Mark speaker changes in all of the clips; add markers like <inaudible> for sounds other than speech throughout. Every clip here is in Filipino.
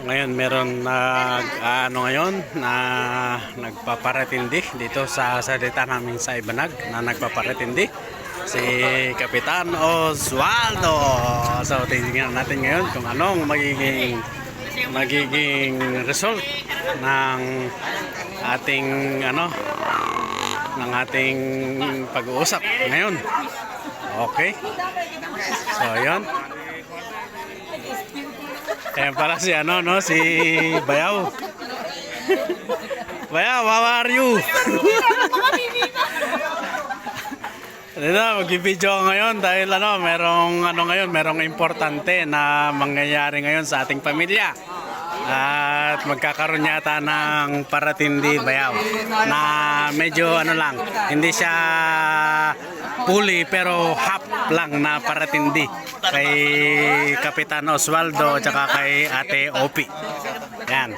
Speaker 1: Ngayon meron nag ano ngayon na nagpaparatindi dito sa salita namin sa Ibanag na nagpaparatindi si Kapitan Osvaldo. So tingnan natin ngayon kung anong magiging magiging result ng ating ano ng ating pag-uusap ngayon. Okay. So, yun. Ayan pala si ano, no? Si Bayaw. Bayaw, how are you? Dito, mag-video ngayon dahil ano, merong ano ngayon, merong importante na mangyayari ngayon sa ating pamilya. At magkakaroon yata ng paratindi bayaw na medyo ano lang, hindi siya fully pero half lang na paratindi kay Kapitan Osvaldo at kay Ate Opi. Yan.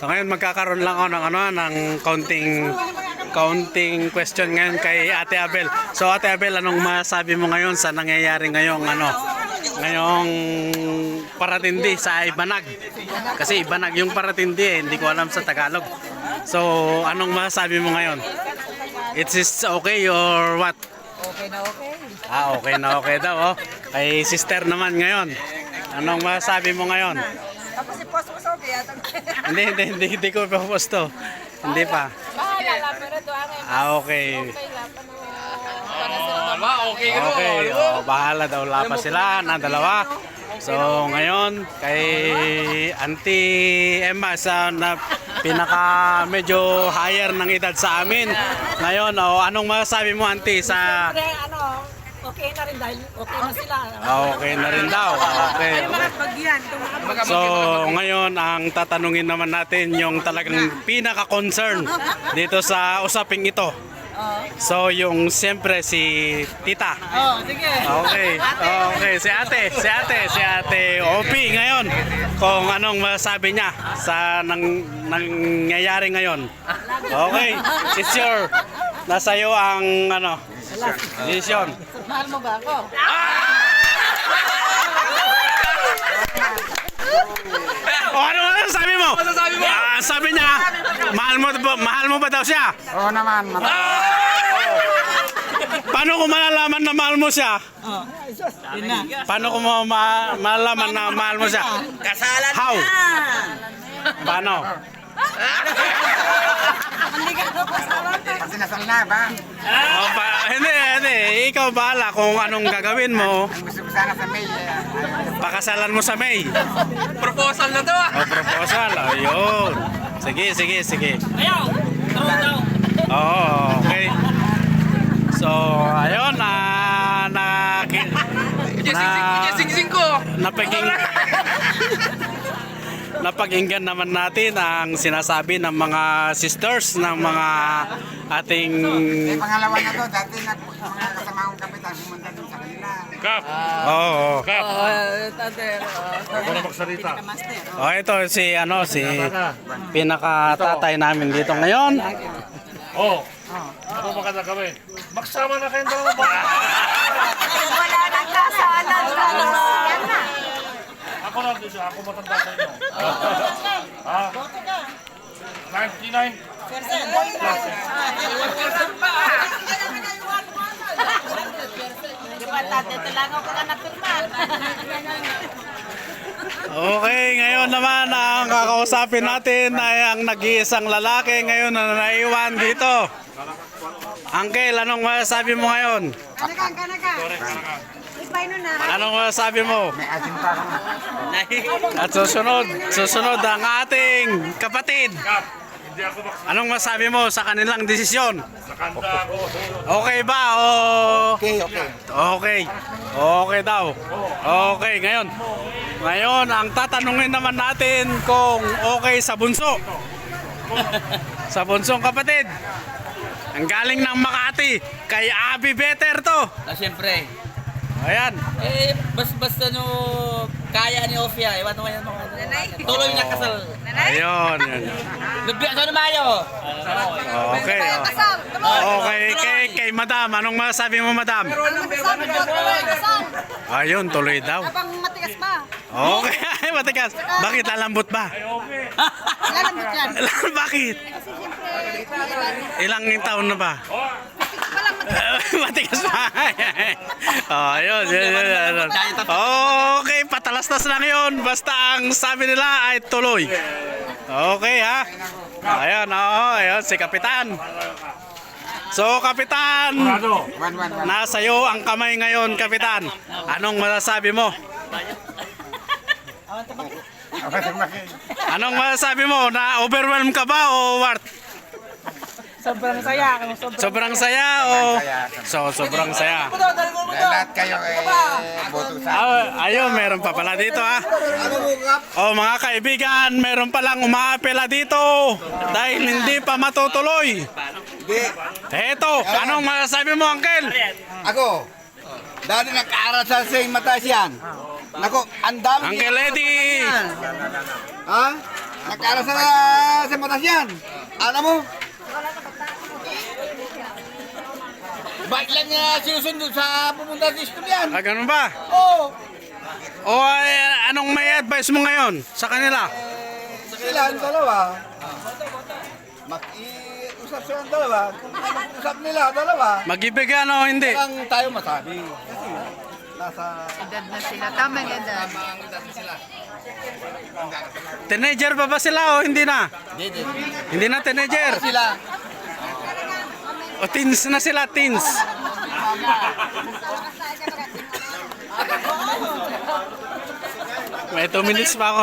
Speaker 1: So ngayon magkakaroon lang ako ng ano ng counting counting question ngayon kay Ate Abel. So Ate Abel, anong masabi mo ngayon sa nangyayari ngayong ano ngayong paratindi sa Ibanag? Kasi Ibanag yung paratindi eh, hindi ko alam sa Tagalog. So anong masabi mo ngayon? It is okay or what?
Speaker 2: Okay na okay.
Speaker 1: Ah, okay na okay daw oh. Kay sister naman ngayon. Anong masabi mo ngayon?
Speaker 2: Tapos si Post Post okay yata. <laughs>
Speaker 1: hindi, hindi, hindi, hindi ko pa posto. Hindi pa.
Speaker 3: Bahala lang, pero doon ang
Speaker 1: Ah, okay.
Speaker 3: okay lang. Sila
Speaker 4: okay
Speaker 1: Okay, oh, bahala daw lapa sila na dalawa. So ngayon kay Auntie Emma sa na pinaka medyo higher ng edad sa amin. Ngayon, oh, anong masasabi mo Auntie sa
Speaker 2: ano, okay na rin dahil okay na sila.
Speaker 1: Ah, okay na rin daw. Okay. okay.
Speaker 2: bagyan,
Speaker 1: So ngayon ang tatanungin naman natin yung talagang pinaka-concern dito sa usaping ito. So yung siyempre si Tita.
Speaker 2: Oh, sige.
Speaker 1: Okay. <laughs> Okay, si Ate, si Ate, si Ate Opi ngayon. Kung anong masabi niya sa nang nangyayari ngayon. Okay, it's your nasa iyo ang ano, decision.
Speaker 2: Mahal mo ba ako?
Speaker 1: O ano ano sabi mo? Ah, sabi niya, mahal mo ba, mahal mo ba daw siya?
Speaker 5: Oo naman, mat-
Speaker 1: Paano ko malalaman na mahal mo siya?
Speaker 2: Oh, yun na.
Speaker 1: Paano ko ma- ma- malalaman na mahal mo siya?
Speaker 2: Kasalan
Speaker 1: How? Paano?
Speaker 2: Hindi ka daw kasalan ka.
Speaker 5: kasi nasal na ba?
Speaker 1: O, ba- hindi, hindi. Ikaw bahala kung anong gagawin mo.
Speaker 5: Ang gusto sana sa May, eh,
Speaker 1: Pakasalan mo sa May.
Speaker 4: Proposal na to ah.
Speaker 1: O proposal, ayun. Sige, sige, sige.
Speaker 2: Ayaw.
Speaker 1: Oo, okay. So, ayun, na na na
Speaker 4: Sing-sing ko.
Speaker 1: napaging napakinggan <laughs> naman natin ang sinasabi ng mga sisters ng mga ating
Speaker 5: May pangalawa na to, dati nag mga
Speaker 4: Kap.
Speaker 1: Oo.
Speaker 4: Kap.
Speaker 2: Oh.
Speaker 4: Ako na magsalita.
Speaker 2: Master.
Speaker 1: Oh, ito si ano si pinaka-tatay namin dito ngayon.
Speaker 4: Oh. Ako maganda kami. Magsama na kayong dalawa ba?
Speaker 2: Wala nang kasalan. Yan na.
Speaker 4: Ako lang din siya. Ako matanda sa inyo. Ah. 99.
Speaker 2: Di ba tate, talaga ko ka napirman.
Speaker 1: Okay, ngayon naman ang kakausapin natin ay ang nag-iisang lalaki ngayon na naiwan dito. Uncle, anong masasabi mo ngayon?
Speaker 2: Kanakan, kanakan. Ipay nun na.
Speaker 1: Anong masasabi mo?
Speaker 5: May asin pa ako.
Speaker 1: At susunod, susunod ang ating kapatid.
Speaker 4: Ako.
Speaker 1: Anong masabi mo sa kanilang desisyon?
Speaker 4: Nakanda ako.
Speaker 1: Okay ba o
Speaker 5: Okay, okay.
Speaker 1: Okay. Okay daw. Okay, ngayon. Ngayon, ang tatanungin naman natin kung okay sa bunso. <laughs> sa bunsong kapatid. Ang galing ng Makati, kay Abi Better to.
Speaker 6: Ah, siyempre.
Speaker 1: Ayan.
Speaker 6: Eh, bas basta no kaya ni Ofia, iwan mo yan mga Tuloy na kasal.
Speaker 1: Ayun. Yun.
Speaker 6: Lubi, ano na mayo?
Speaker 1: Okay. oh. Okay, kay, kay madam, anong masasabi mo madam? Ayun, tuloy daw.
Speaker 2: Habang matigas pa.
Speaker 1: Okay, <laughs> matigas. Bakit lalambot ba?
Speaker 2: Lalambot yan. <laughs>
Speaker 1: Bakit?
Speaker 2: Kasi siyempre,
Speaker 1: Ilang taon na ba? matigas pa. <laughs> oh, ayun, yun, yun, yun. Okay, patalastas lang yun. Basta ang sabi nila ay tuloy. Okay, ha? Ayun, oo, ayun, si Kapitan. So, Kapitan, nasa iyo ang kamay ngayon, Kapitan. Anong masasabi mo? Anong masasabi mo? Na overwhelm ka ba o what?
Speaker 3: Sobrang saya.
Speaker 1: Sobrang saya o so sobrang saya.
Speaker 5: Lahat kayo eh, boto sa
Speaker 1: Ah, ayun, meron pa pala dito ah. Oh, mga kaibigan, meron palang umaapela dito dahil hindi pa matutuloy.
Speaker 5: Hindi.
Speaker 1: Eto, anong masasabi mo, Uncle?
Speaker 5: Ako, dati nag-aaral sa St. Matas yan. Nako, ang dami.
Speaker 1: Uncle Eddie!
Speaker 5: Ha? Nag-aaral sa St. Matas yan. Alam mo? Bakit lang niya sinusundo sa pumunta sa school yan?
Speaker 1: Ah, ganun ba?
Speaker 5: Oo.
Speaker 1: O ay, anong may advice mo ngayon sa kanila?
Speaker 5: Sila ang dalawa. Mag-iusap sila ang dalawa. Kung usap nila dalawa,
Speaker 1: Magibigyan o hindi?
Speaker 5: lang tayo masabi. Kasi nasa
Speaker 2: Edad na sila. Tamang edad.
Speaker 1: Teenager pa ba sila o hindi na? Hindi na teenager.
Speaker 5: sila.
Speaker 1: O teens na sila, teens. May 2 minutes pa ako.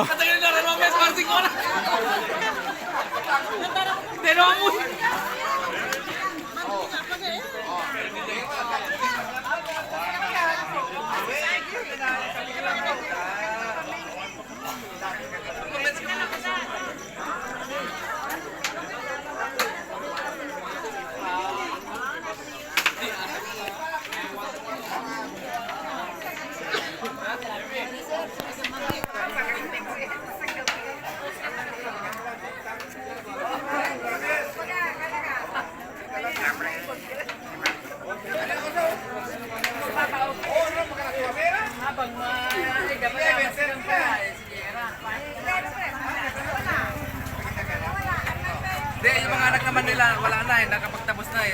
Speaker 6: Hindi, yung mga anak naman nila, wala na eh, nakapagtapos na eh.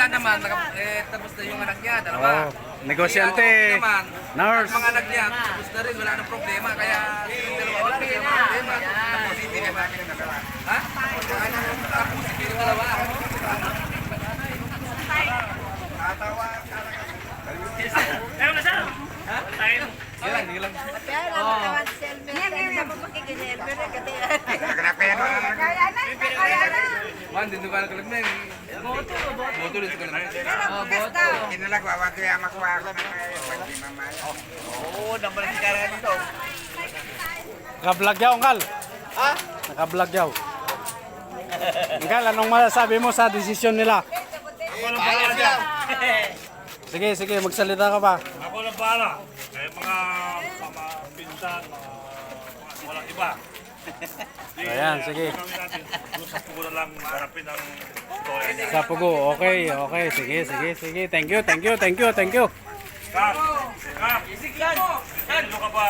Speaker 6: Si Kapitan naman, nakap- eh, tapos na yung anak niya, dalawa.
Speaker 1: Oh, negosyante.
Speaker 6: Si Ako naman,
Speaker 1: Nurse.
Speaker 6: Mga anak niya, tapos na rin, wala nang problema. Kaya, yung dalawa, wala rin ang problema. Tapos, hindi naman kami dalawa. Ha? Tapos, hindi yung dalawa. Yun lang, yun lang.
Speaker 5: Nagkakapero na
Speaker 6: Man, din ba nakalag na yun? Boto, boto din sa kalag.
Speaker 5: Kinalag, wawag kaya makuha ko ng pagkimamaya. Oo, naman si Kara dito.
Speaker 1: Naka-vlog yaw, Uncle. Ha? Naka-vlog yaw. Uncle, anong masasabi mo sa desisyon nila?
Speaker 5: Kaya sila.
Speaker 1: Sige, sige, magsalita ka pa.
Speaker 4: Ako na bahala. Eh, mga, mga pinsan, mga, mga walang iba.
Speaker 1: Ayan, sige.
Speaker 4: Sa pugo lang harapin ang.
Speaker 1: Sa Pugo, okay, okay, sige, sige, sige. Thank you, thank you, thank you, thank you.
Speaker 4: Kap! Kap! Sino ka ba?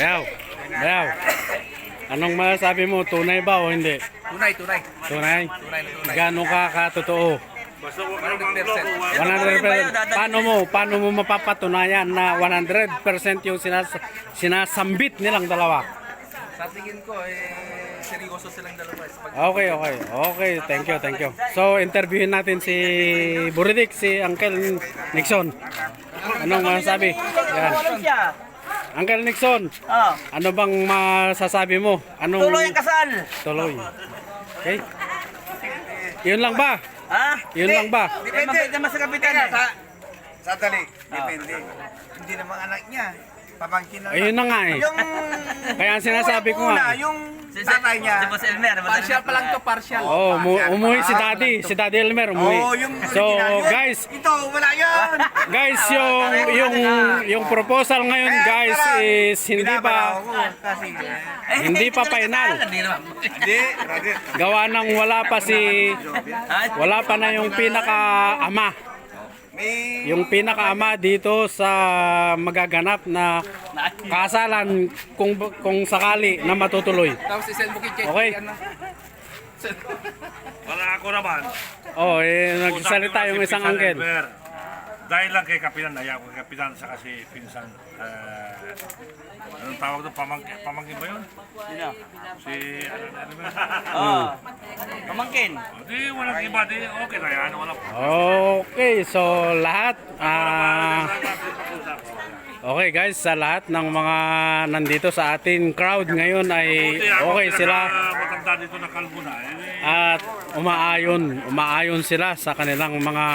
Speaker 1: Yaw, yaw. Anong masasabi mo? Tunay ba o hindi?
Speaker 6: Tunay, tunay.
Speaker 1: Tunay?
Speaker 6: Tunay na tunay.
Speaker 1: Gano'n ka katotoo?
Speaker 4: Basta huwag kang mangloko.
Speaker 1: 100%. Paano mo, paano mo mapapatunayan na 100% yung sinas sinasambit nilang dalawa?
Speaker 6: Sa tingin ko, eh, seryoso silang dalawa.
Speaker 1: Okay, okay. Okay, thank you, thank you. So, interviewin natin si Buridik, si Uncle Nixon. Anong masasabi? Yan. Uncle Nixon, ano bang masasabi mo? Anong... Tuloy ang kasal! Tuloy. Okay? Yun lang ba?
Speaker 6: Ha?
Speaker 1: Yun lang ba?
Speaker 6: Depende naman sa kapitan. eh.
Speaker 5: Sa, sandali, depende. Hindi naman anak niya. Pamangkin na.
Speaker 1: Ayun na nga eh.
Speaker 5: Yung
Speaker 1: Kaya ang sinasabi ko
Speaker 5: una,
Speaker 1: nga.
Speaker 5: Yung tatay niya.
Speaker 6: Si Boss Elmer. Partial pa lang to, partial.
Speaker 1: Oh, umu- umuwi si Daddy, si Daddy Elmer umuwi.
Speaker 5: Oo, yung
Speaker 1: So, guys,
Speaker 5: Ito, wala yun. <laughs>
Speaker 1: guys, yung yung yung proposal ngayon, guys, is hindi pa hindi pa final.
Speaker 6: Hindi.
Speaker 1: Gawa ng wala pa si wala pa na yung pinaka-ama.
Speaker 5: May
Speaker 1: Yung pinaka-ama dito sa magaganap na kasalan kung kung sakali na matutuloy.
Speaker 6: Tapos isend mo kay.
Speaker 1: Okay.
Speaker 4: Para ako naman,
Speaker 1: Oh, eh, nagsalita yung isang angel.
Speaker 4: Dahil lang kay Kapitan, naya ko kay Kapitan sa kasi pinsan. Uh, anong tawag doon? Pamangkin, pamangkin ba yun? Si, ano, ano ba?
Speaker 6: Oo. Pamangkin.
Speaker 4: Di, walang iba, di, okay na yan, wala
Speaker 1: Okay, so lahat ah Okay guys, sa lahat ng mga nandito sa atin crowd ngayon ay okay sila
Speaker 4: Matanda dito na kalbo na. Eh,
Speaker 1: at umaayon, umaayon sila sa kanilang mga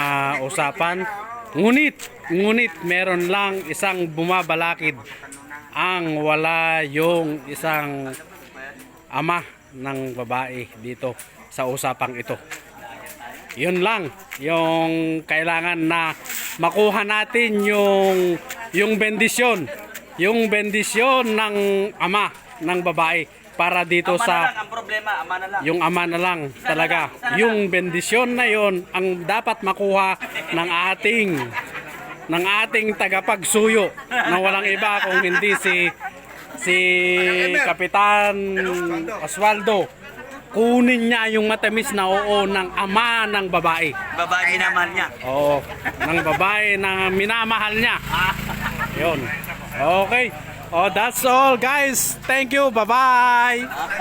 Speaker 1: usapan. Ngunit, ngunit meron lang isang bumabalakid ang wala yung isang ama ng babae dito sa usapang ito. Yun lang yung kailangan na makuha natin yung yung bendisyon, yung bendisyon ng ama ng babae para dito sa
Speaker 6: ang problema, ama na lang.
Speaker 1: yung ama na lang talaga. Yung bendisyon na yon ang dapat makuha ng ating ng ating tagapagsuyo na walang iba kung hindi si si Kapitan Osvaldo. Kunin niya yung matamis na oo ng ama ng babae.
Speaker 6: Babae naman niya.
Speaker 1: Oo, ng babae na minamahal niya. Yun. Okay. Oh, that's all guys. Thank you. Bye-bye.